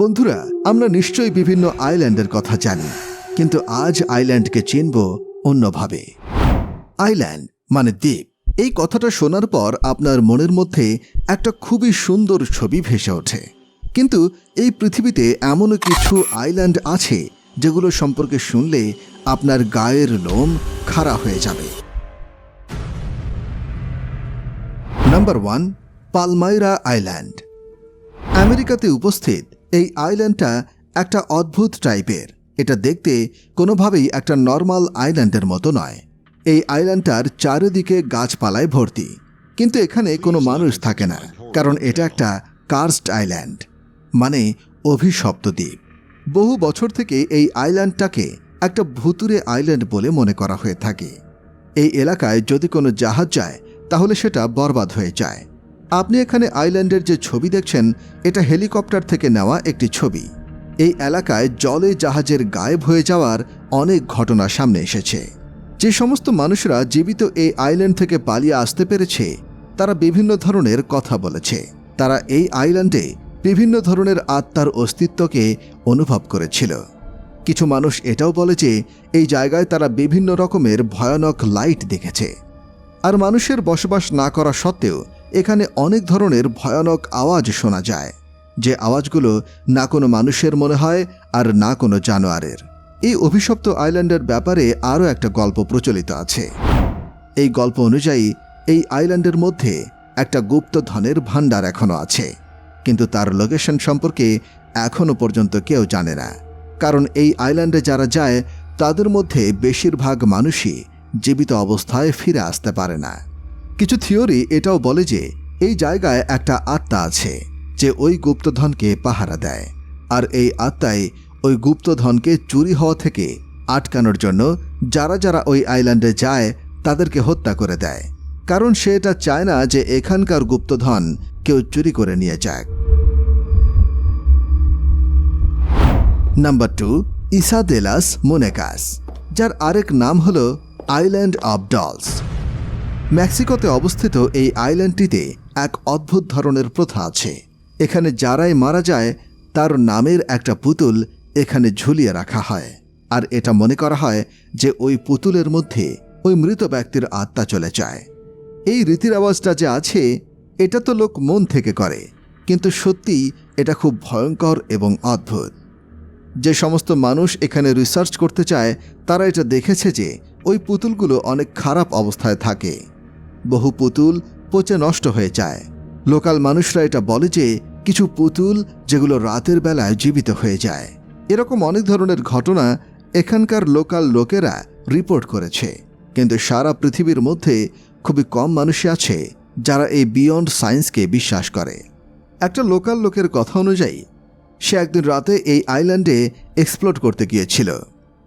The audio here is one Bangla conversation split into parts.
বন্ধুরা, আমরা নিশ্চয়ই বিভিন্ন আইল্যান্ডের কথা জানি, কিন্তু আজ আইল্যান্ডকে চিনব অন্যভাবে। আইল্যান্ড মানে দ্বীপ। এই কথাটা শোনার পর আপনার মনের মধ্যে একটা খুবই সুন্দর ছবি ভেসে ওঠে। কিন্তু এই পৃথিবীতে এমনও কিছু আইল্যান্ড আছে যেগুলো সম্পর্কে শুনলে আপনার গায়ের লোম খাড়া হয়ে যাবে। Number one, Palmyra Island. আমেরিকাতে উপস্থিত এই আইল্যান্ডটা একটা অদ্ভুত টাইপের। এটা দেখতে কোনোভাবেই একটা নর্মাল আইল্যান্ডের মতো নয়। এই আইল্যান্ডটার চারিদিকে গাছপালায় ভর্তি। কিন্তু এখানে কোনো মানুষ থাকে না, কারণ এটা একটা কার্স্ট আইল্যান্ড মানে অভিশপ্ত দ্বীপ। বহু বছর থেকে এই আইল্যান্ডটাকে একটা ভুতুরে আইল্যান্ড বলে মনে করা হয়ে থাকে। এই এলাকায় যদি কোনো জাহাজ যায়, তাহলে সেটা বরবাদ হয়ে যায়। আপনি এখানে আইল্যান্ডের যে ছবি দেখছেন, এটা হেলিকপ্টার থেকে নেওয়া একটি ছবি। এই এলাকায় জলে জাহাজের গায়েব হয়ে যাওয়ার অনেক ঘটনা সামনে এসেছে। যে সমস্ত মানুষরা জীবিত এই আইল্যান্ড থেকে পালিয়ে আসতে পেরেছে, তারা বিভিন্ন ধরনের কথা বলেছে। তারা এই আইল্যান্ডে বিভিন্ন ধরনের আত্মার অস্তিত্বকে অনুভব করেছিল। কিছু মানুষ এটাও বলে যে, এই জায়গায় তারা বিভিন্ন রকমের ভয়ানক লাইট দেখেছে। আর মানুষের বসবাস না করা সত্ত্বেও এখানে অনেক ধরনের ভয়ানক আওয়াজ শোনা যায়, যে আওয়াজগুলো না কোনো মানুষের মনে হয় আর না কোনো জানোয়ারের। এই অভিশপ্ত আইল্যান্ডের ব্যাপারে আরও একটা গল্প প্রচলিত আছে। এই গল্প অনুযায়ী, এই আইল্যান্ডের মধ্যে একটা গুপ্ত ধনের ভাণ্ডার এখনও আছে। কিন্তু তার লোকেশন সম্পর্কে এখনও পর্যন্ত কেউ জানে না। কারণ এই আইল্যান্ডে যারা যায়, তাদের মধ্যে বেশিরভাগ মানুষই জীবিত অবস্থায় ফিরে আসতে পারে না। কিছু থিওরি এটাও বলে যে এই জায়গায় একটা আত্মা আছে যে ওই গুপ্তধনকে পাহারা দেয়। আর এই আত্মাই ওই গুপ্তধনকে চুরি হওয়া থেকে আটকানোর জন্য যারা যারা ওই আইল্যান্ডে যায় তাদেরকে হত্যা করে দেয়। কারণ সে এটা চায় না যে এখানকার গুপ্তধন কেউ চুরি করে নিয়ে যাক। নাম্বার টু, ইসাদেলাস মোনেকাস যার আরেক নাম হল আইল্যান্ড অব ডলস। মেক্সিকোতে অবস্থিত এই আইল্যান্ডটিতে এক অদ্ভুত ধরনের প্রথা আছে। এখানে যারাই মারা যায়, তার নামের একটা পুতুল এখানে ঝুলিয়ে রাখা হয়। আর এটা মনে করা হয় যে ওই পুতুলের মধ্যে ওই মৃত ব্যক্তির আত্মা চলে যায়। এই রীতির আওয়াজটা যে আছে, এটা তো লোক মন থেকে করে। কিন্তু সত্যি এটা খুব ভয়ঙ্কর এবং অদ্ভুত। যে সমস্ত মানুষ এখানে রিসার্চ করতে চায়, তারা এটা দেখেছে যে ওই পুতুলগুলো অনেক খারাপ অবস্থায় থাকে। বহু পুতুল পচে নষ্ট হয়ে যায়। লোকাল মানুষরা এটা বলে যে, কিছু পুতুল যেগুলো রাতের বেলায় জীবিত হয়ে যায়। এরকম অনেক ধরনের ঘটনা এখানকার লোকাল লোকেরা রিপোর্ট করেছে। কিন্তু সারা পৃথিবীর মধ্যে খুবই কম মানুষই আছে যারা এই বিয়ন্ড সায়েন্সকে বিশ্বাস করে। একটা লোকাল লোকের কথা অনুযায়ী, সে একদিন রাতে এই আইল্যান্ডে এক্সপ্লোর করতে গিয়েছিল।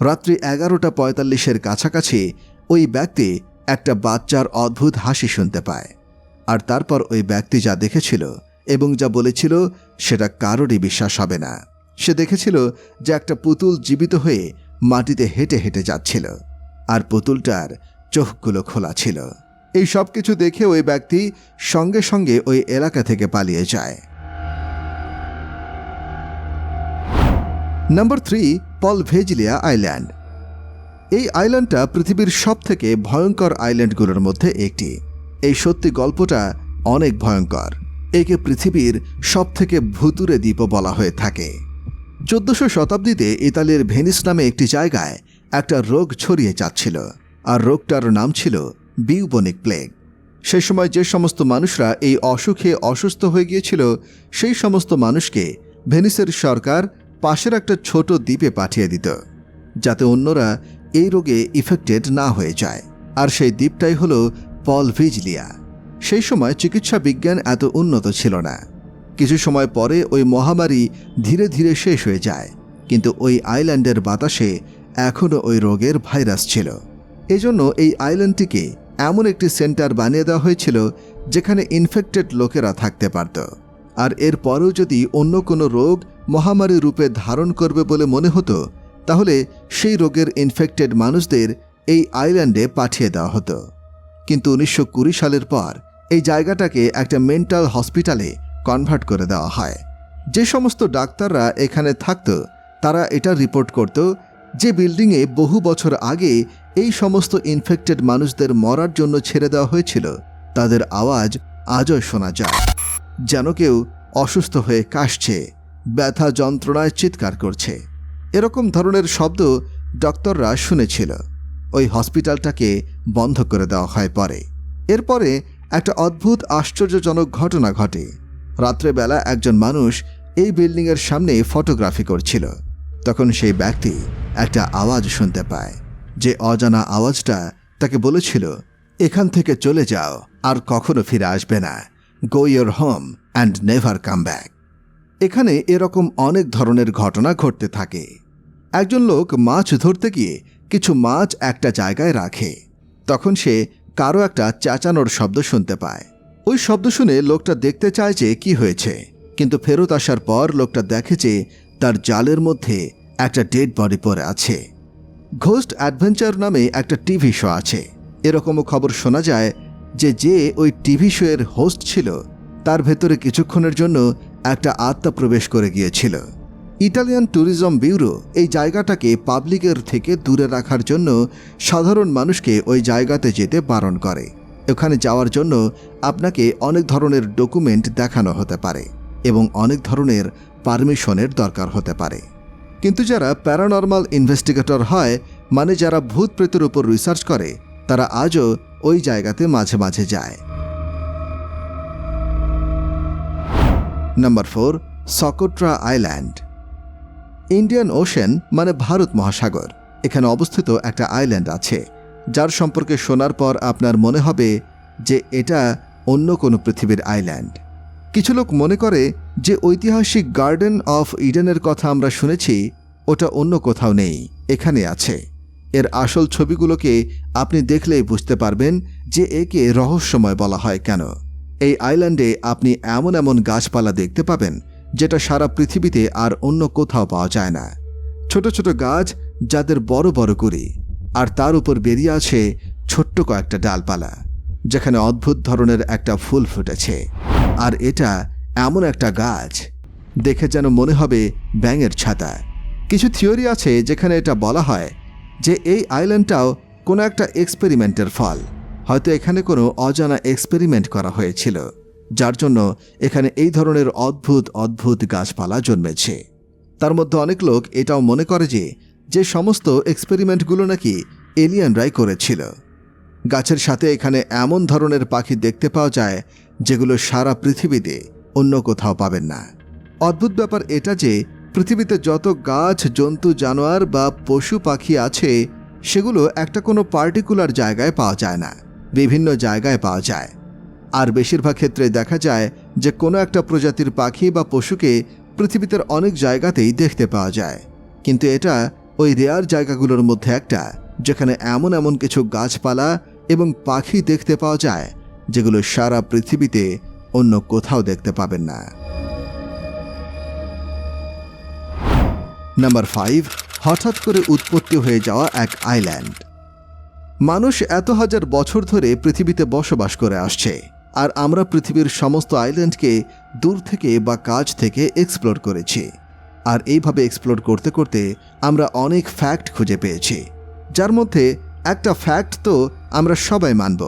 রাত্রি এগারোটা পঁয়তাল্লিশের কাছাকাছি ওই ব্যক্তি একটা বাচ্চার অদ্ভুত হাসি শুনতে পায়। আর তারপর ওই ব্যক্তি যা দেখেছিল এবং যা বলেছিল, সেটা কারোরই বিশ্বাস হবে না। সে দেখেছিল যে একটা পুতুল জীবিত হয়ে মাটিতে হেঁটে হেঁটে যাচ্ছিল, আর পুতুলটার চোখগুলো খোলা ছিল। এই সব কিছু দেখে ওই ব্যক্তি সঙ্গে সঙ্গে ওই এলাকা থেকে পালিয়ে যায়। নাম্বার থ্রি পলভেজিলিয়া আইল্যান্ড। এই আইল্যান্ডটা পৃথিবীর সব থেকে ভয়ঙ্কর আইল্যান্ডগুলোর মধ্যে একটি। এই সত্যি গল্পটা অনেক ভয়ঙ্কর। একে পৃথিবীর সব থেকে ভুতুরে দ্বীপও বলা হয়ে থাকে। চোদ্দশো শতাব্দীতে ইতালির ভেনিস নামে একটি জায়গায় একটা রোগ ছড়িয়ে যাচ্ছিল, আর রোগটার নাম ছিল বিউবনিক প্লেগ। সে সময় যে সমস্ত মানুষরা এই অসুখে অসুস্থ হয়ে গিয়েছিল, সেই সমস্ত মানুষকে ভেনিসের সরকার পাশের একটা ছোট দ্বীপে পাঠিয়ে দিত, যাতে অন্যরা এই রোগে ইফেক্টেড না হয়ে যায়। আর সেই দ্বীপটাই হল পল ভিজলিয়া। সেই সময় চিকিৎসা বিজ্ঞান এত উন্নত ছিল না। কিছু সময় পরে ওই মহামারী ধীরে ধীরে শেষ হয়ে যায়। কিন্তু ওই আইল্যান্ডের বাতাসে এখনও ওই রোগের ভাইরাস ছিল। এজন্য এই আইল্যান্ডটিকে এমন একটি সেন্টার বানিয়ে দেওয়া হয়েছিল, যেখানে ইনফেক্টেড লোকেরা থাকতে পারত। আর এর পরেও যদি অন্য কোনো রোগ মহামারী রূপে ধারণ করবে বলে মনে হতো তাহলে সেই রোগের ইনফেক্টেড মানুষদের এই আইল্যান্ডে পাঠিয়ে দেওয়া হতো। কিন্তু উনিশশো কুড়ি সালের পর এই জায়গাটাকে একটা মেন্টাল হসপিটালে কনভার্ট করে দেওয়া হয়। যে সমস্ত ডাক্তাররা এখানে থাকত, তারা এটা রিপোর্ট করত যে বিল্ডিংয়ে বহু বছর আগে এই সমস্ত ইনফেক্টেড মানুষদের মরার জন্য ছেড়ে দেওয়া হয়েছিল। তাদের আওয়াজ আজও শোনা যায়। যেন কেউ অসুস্থ হয়ে কাশছে, ব্যথা যন্ত্রণায় চিৎকার করছে। এরকম ধরনের শব্দ ডক্টররা শুনেছিল। ওই হসপিটালটাকে বন্ধ করে দেওয়া হয় পরে। এরপরে একটা অদ্ভুত আশ্চর্যজনক ঘটনা ঘটে। রাত্রেবেলা একজন মানুষ এই বিল্ডিংয়ের সামনে ফটোগ্রাফি করছিল। তখন সেই ব্যক্তি একটা আওয়াজ শুনতে পায়, যে অজানা আওয়াজটা তাকে বলেছিল, এখান থেকে চলে যাও, আর কখনো ফিরে আসবে না। Go your home and never come back এখানে এরকম অনেক ধরনের ঘটনা ঘটতে থাকে। একজন লোক মাছ ধরতে গিয়ে কিছু মাছ একটা জায়গায় রাখে। তখন সে কারও একটা চেঁচানোর শব্দ শুনতে পায়। ওই শব্দ শুনে লোকটা দেখতে চায় যে কি হয়েছে। কিন্তু ফেরত আসার পর লোকটা দেখে যে তার জালের মধ্যে একটা ডেড বডি পড়ে আছে। ঘোস্ট অ্যাডভেঞ্চার নামে একটা টিভি শো আছে। এরকমও খবর শোনা যায় যে যে ওই টিভি শোয়ের হোস্ট ছিল, তার ভেতরে কিছুক্ষণের জন্য একটা আত্মা প্রবেশ করে গিয়েছিল। ইটালিয়ান ট্যুরিজম ব্যুরো এই জায়গাটাকে পাবলিকের থেকে দূরে রাখার জন্য সাধারণ মানুষকে ওই জায়গাতে যেতে বারণ করে। ওখানে যাওয়ার জন্য আপনাকে অনেক ধরনের ডকুমেন্ট দেখানো হতে পারে এবং অনেক ধরনের পারমিশনের দরকার হতে পারে। কিন্তু যারা প্যারানর্মাল ইনভেস্টিগেটর হয় মানে যারা ভূত প্রেতের উপর রিসার্চ করে, তারা আজও ওই জায়গাতে মাঝে মাঝে যায়। Number four, Socotra Island. Indian Ocean মানে ভারত মহাসাগর। এখানে অবস্থিত একটা আইল্যান্ড আছে। যার সম্পর্কে শোনার পর আপনার মনে হবে যে এটা অন্য কোনো পৃথিবীর আইল্যান্ড কিছু লোক মনে করে যে ঐতিহাসিক গার্ডেন অফ ইডেনের কথা আমরা শুনেছি, ওটা অন্য কোথাও নেই, এখানে আছে। এর আসল ছবিগুলোকে আপনি দেখলেই বুঝতে পারবেন যে একে রহস্যময় বলা হয় কেন। এই আইল্যান্ডে আপনি এমন এমন গাছপালা দেখতে পাবেন যেটা সারা পৃথিবীতে আর অন্য কোথাও পাওয়া যায় না। ছোট ছোট গাছ, যাদের বড় বড় গুড়ি, আর তার উপর বেরিয়ে আছে ছোট্ট কয়েকটা ডালপালা, যেখানে অদ্ভুত ধরনের একটা ফুল ফুটেছে। আর এটা এমন একটা গাছ, দেখে যেন মনে হবে ব্যাঙের ছাতা। কিছু থিওরি আছে যেখানে এটা বলা হয় যে এই আইল্যান্ডটাও কোনো একটা এক্সপেরিমেন্টের ফল। হয়তো এখানে কোনো অজানা এক্সপেরিমেন্ট করা হয়েছিল। যার জন্য এখানে এই ধরনের অদ্ভুত অদ্ভুত গাছপালা জন্মেছে। তার মধ্যে অনেক লোক এটাও মনে করে যে যে সমস্ত এক্সপেরিমেন্টগুলো নাকি এলিয়ানরাই করেছিল। গাছের সাথে এখানে এমন ধরনের পাখি দেখতে পাওয়া যায়, যেগুলো সারা পৃথিবীতে অন্য কোথাও পাবেন না। অদ্ভুত ব্যাপার এটা যে, পৃথিবীতে যত গাছ, জন্তু, জানোয়ার বা পশু পাখি আছে, সেগুলো একটা কোনো পার্টিকুলার জায়গায় পাওয়া যায় না। বিভিন্ন জায়গায় পাওয়া যায়। আর বেশিরভাগ ক্ষেত্রে দেখা যায় যে কোনো একটা প্রজাতির পাখি বা পশুকে পৃথিবীতে অনেক জায়গাতেই দেখতে পাওয়া যায়। কিন্তু এটা ওই রেয়ার জায়গাগুলোর মধ্যে একটা, যেখানে এমন এমন কিছু গাছপালা এবং পাখি দেখতে পাওয়া যায়, যেগুলো সারা পৃথিবীতে অন্য কোথাও দেখতে পাবেন না। নাম্বার ফাইভ, হঠাৎ করে উৎপত্তি হয়ে যাওয়া এক আইল্যান্ড। মানুষ এত হাজার বছর ধরে পৃথিবীতে বসবাস করে আসছে। আর আমরা পৃথিবীর সমস্ত আইল্যান্ডকে দূর থেকে বা কাজ থেকে এক্সপ্লোর করেছি। আর এইভাবে এক্সপ্লোর করতে করতে আমরা অনেক ফ্যাক্ট খুঁজে পেয়েছি। যার মধ্যে একটা ফ্যাক্ট তো আমরা সবাই মানব,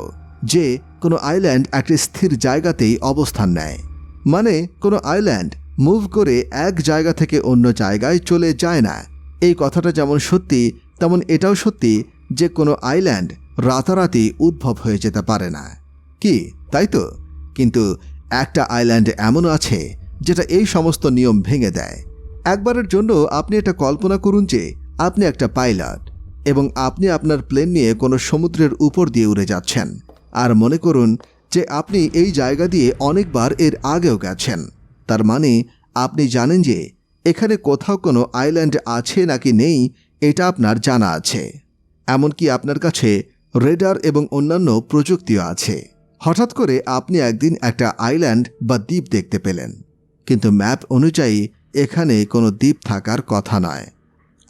যে কোনো আইল্যান্ড একটি স্থির জায়গাতেই অবস্থান নেয়। মানে কোনো আইল্যান্ড মুভ করে এক জায়গা থেকে অন্য জায়গায় চলে যায় না। এই কথাটা যেমন সত্যি, তেমন এটাও সত্যি যে কোনো আইল্যান্ড রাতারাতি উদ্ভব হয়ে যেতে পারে না। কি, তাই তো? কিন্তু একটা আইল্যান্ড এমনও আছে যেটা এই সমস্ত নিয়ম ভেঙে দেয়। একবারের জন্য আপনি এটা কল্পনা করুন যে আপনি একটা পাইলট এবং আপনি আপনার প্লেন নিয়ে কোনো সমুদ্রের উপর দিয়ে উড়ে যাচ্ছেন। আর মনে করুন যে আপনি এই জায়গা দিয়ে অনেকবার এর আগেও গেছেন। তার মানে আপনি জানেন যে এখানে কোথাও কোনো আইল্যান্ড আছে নাকি নেই, এটা আপনার জানা আছে। এমনকি আপনার কাছে রেডার এবং অন্যান্য প্রযুক্তিও আছে। হঠাৎ করে আপনি একদিন একটা আইল্যান্ড বা দ্বীপ দেখতে পেলেন। কিন্তু ম্যাপ অনুযায়ী এখানে কোনো দ্বীপ থাকার কথা নয়।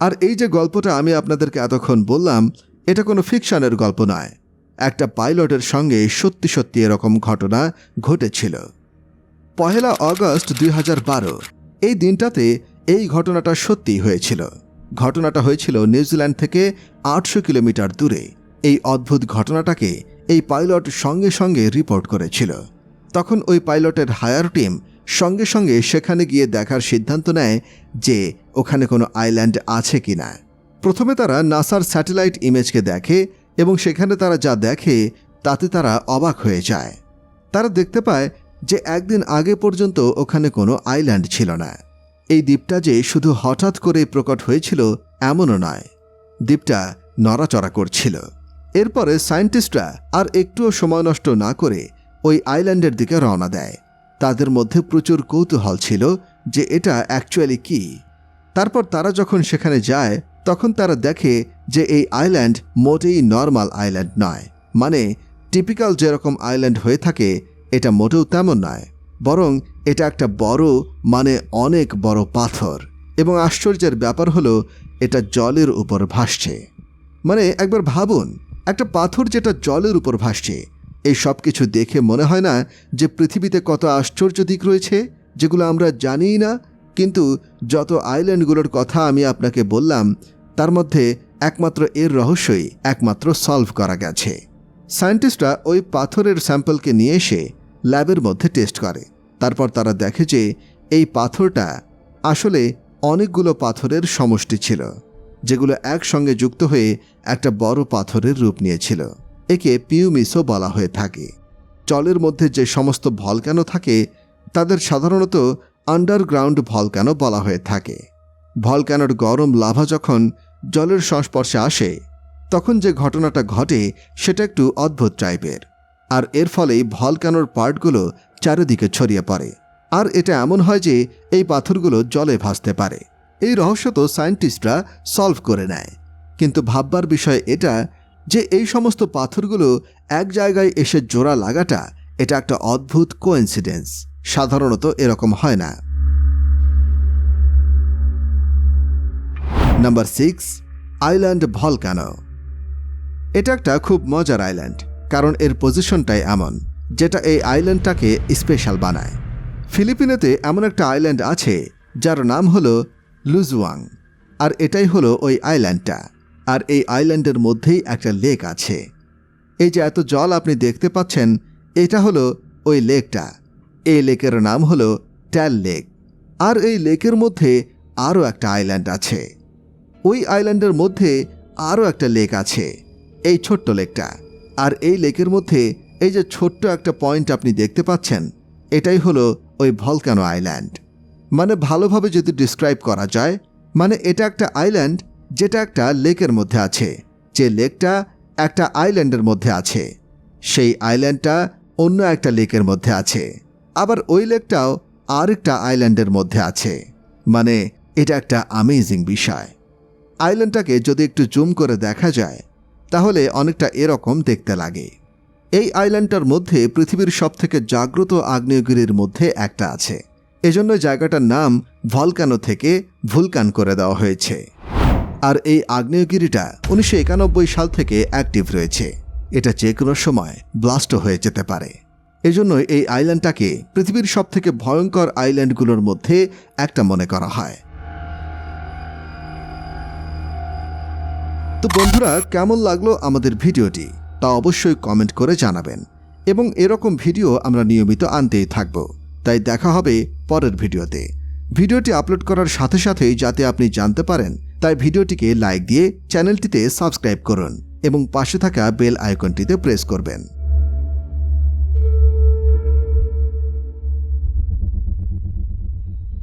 আর এই যে গল্পটা আমি আপনাদেরকে এতক্ষণ বললাম, এটা কোনো ফিকশনের গল্প নয়। একটা পাইলটের সঙ্গে সত্যি সত্যি এরকম ঘটনা ঘটেছিল। পহেলা অগস্ট দুই হাজার বারো, এই দিনটাতে এই ঘটনাটা সত্যিই হয়েছিল। ঘটনাটা হয়েছিল নিউজিল্যান্ড থেকে আটশো কিলোমিটার দূরে। এই অদ্ভুত ঘটনাটাকে এই পাইলট সঙ্গে সঙ্গে রিপোর্ট করেছিল। তখন ওই পাইলটের হায়ার টিম সঙ্গে সঙ্গে সেখানে গিয়ে দেখার সিদ্ধান্ত নেয় যে ওখানে কোনো আইল্যান্ড আছে কিনা প্রথমে তারা নাসার স্যাটেলাইট ইমেজকে দেখে এবং সেখানে তারা যা দেখে তাতে তারা অবাক হয়ে যায়। তারা দেখতে পায় যে একদিন আগে পর্যন্ত ওখানে কোনো আইল্যান্ড ছিল না। এই দ্বীপটা যে শুধু হঠাৎ করে প্রকট হয়েছিল এমনও নয়। দ্বীপটা নড়াচড়া করছিল। এরপরে সায়েন্টিস্টরা আর একটুও সময় নষ্ট না করে ওই আইল্যান্ডের দিকে রওনা দেয়। তাদের মধ্যে প্রচুর কৌতূহল ছিল যে এটা অ্যাকচুয়ালি কি। তারপর তারা যখন সেখানে যায়, তখন তারা দেখে যে এই আইল্যান্ড মোটেই নর্মাল আইল্যান্ড নয়। মানে টিপিক্যাল যেরকম আইল্যান্ড হয়ে থাকে, এটা মোটেও তেমন নয়। বরং এটা একটা বড় মানে অনেক বড় পাথর। এবং আশ্চর্যের ব্যাপার হলো, এটা জলের উপর ভাসছে। মানে একবার ভাবুন একটা পাথর যেটা জলের উপর ভাসছে। এই সব কিছু দেখে মনে হয় না যে পৃথিবীতে কত আশ্চর্য দিক রয়েছে, যেগুলো আমরা জানিই না, কিন্তু যত আইল্যান্ডগুলোর কথা আমি আপনাকে বললাম, তার মধ্যে একমাত্র এর রহস্যই একমাত্র সলভ করা গেছে। সায়েন্টিস্টরা ওই পাথরের স্যাম্পলকে নিয়ে এসে ল্যাবের মধ্যে টেস্ট করে। তারপর তারা দেখে যে এই পাথরটা আসলে অনেকগুলো পাথরের সমষ্টি ছিল। যেগুলো একসঙ্গে যুক্ত হয়ে একটা বড় পাথরের রূপ নিয়েছিল। একে পিউমিসও বলা হয়ে থাকে। জলের মধ্যে যে সমস্ত ভলক্যানো থাকে, তাদের সাধারণত আন্ডারগ্রাউন্ড ভলক্যানো বলা হয়ে থাকে। ভলক্যানোর গরম লাভা যখন জলের সংস্পর্শে আসে, তখন যে ঘটনাটা ঘটে, সেটা একটু অদ্ভুত টাইপের। আর এর ফলেই ভলক্যানোর পার্টগুলো চারিদিকে ছড়িয়ে পড়ে। আর এটা এমন হয় যে, এই পাথরগুলো জলে ভাসতে পারে। এই রহস্য তো সায়েন্টিস্টরা সলভ করে নেয়। কিন্তু ভাববার বিষয় এটা যে এই সমস্ত পাথরগুলো এক জায়গায় এসে জোড়া লাগাটা, এটা একটা অদ্ভুত কোয়েন্সিডেন্স সাধারণত এরকম হয় না। Number six, island volcano. এটা একটা খুব মজার আইল্যান্ড, কারণ এর পজিশনটাই এমন, যেটা এই আইল্যান্ডটাকে স্পেশাল বানায়। ফিলিপিনেতে এমন একটা আইল্যান্ড আছে, যার নাম হলো লুজওয়াং আর এটাই হলো ওই আইল্যান্ডটা। আর এই আইল্যান্ডের মধ্যেই একটা লেক আছে। এই যে এত জল আপনি দেখতে পাচ্ছেন, এটা হলো ওই লেকটা। এই লেকের নাম হলো ট্যাল লেক। আর এই লেকের মধ্যে আরও একটা আইল্যান্ড আছে। ওই আইল্যান্ডের মধ্যে আরও একটা লেক আছে, এই ছোট্ট লেকটা। আর এই লেকের মধ্যে এই যে ছোট্ট একটা পয়েন্ট আপনি দেখতে পাচ্ছেন, এটাই হলো ওই ভলকানো আইল্যান্ড। মানে ভালোভাবে যদি ডিসক্রাইব করা যায় মানে এটা একটা আইল্যান্ড যেটা একটা লেকের মধ্যে আছে। যে লেকটা একটা আইল্যান্ডের মধ্যে আছে। সেই আইল্যান্ডটা অন্য একটা লেকের মধ্যে আছে। আবার ওই লেকটাও আরেকটা আইল্যান্ডের মধ্যে আছে। মানে এটা একটা আমেজিং বিষয়। আইল্যান্ডটাকে যদি একটু জুম করে দেখা যায়, তাহলে অনেকটা এরকম দেখতে লাগে। এই আইল্যান্ডটার মধ্যে পৃথিবীর সবথেকে জাগ্রত আগ্নেয়গিরির মধ্যে একটা আছে। এজন্য জায়গাটার নাম ভলকানো থেকে ভুলকান করে দেওয়া হয়েছে। আর এই আগ্নেয়গিরিটা উনিশশো একানব্বই সাল থেকে অ্যাক্টিভ রয়েছে। এটা যে কোনো সময় ব্লাস্ট হয়ে যেতে পারে। এজন্য এই আইল্যান্ডটাকে পৃথিবীর সবথেকে ভয়ঙ্কর আইল্যান্ডগুলোর মধ্যে একটা মনে করা হয়। তো বন্ধুরা, কেমন লাগল আমাদের ভিডিওটি? তা অবশ্যই কমেন্ট করে জানাবেন। এবং এরকম ভিডিও আমরা নিয়মিত আনতেই থাকব। তাই দেখা হবে পরের ভিডিওতে। ভিডিওটি আপলোড করার সাথে সাথেই যাতে আপনি জানতে পারেন, তাই ভিডিওটিকে লাইক দিয়ে চ্যানেলটিতে সাবস্ক্রাইব করুন এবং পাশে থাকা বেল আইকনটিতে প্রেস করবেন।